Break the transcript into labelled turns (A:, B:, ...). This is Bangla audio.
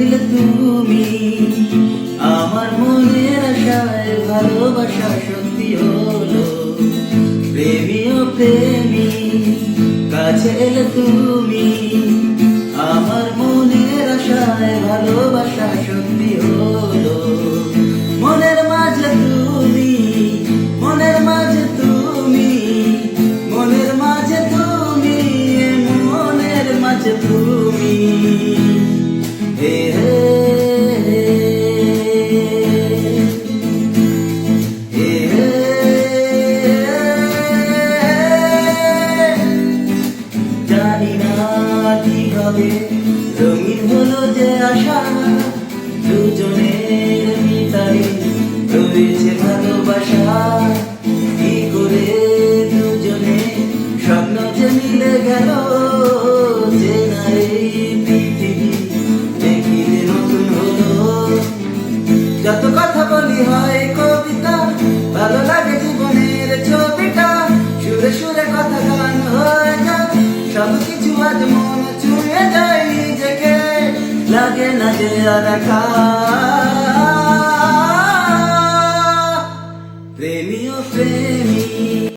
A: দিলে তুমি আমার মনের আশায় ভালোবাসা সত্যি হলো। প্রেমী ও প্রেমী, কাছে এলে তুমি আমার মনের আশায় ভালোবাসা সত্যি হলো। মনের মাঝে তুমি, মনের মাঝে তুমি, মনের মাঝে তুমি, মনের মাঝে তুমি। হে হে জানি না কীভাবে রঙিন হলো যে আশা। উন্মাদ মন ছুঁয়ে যায় নিজেকে। লাগে না যে আর প্রেমীয় প্রেমী।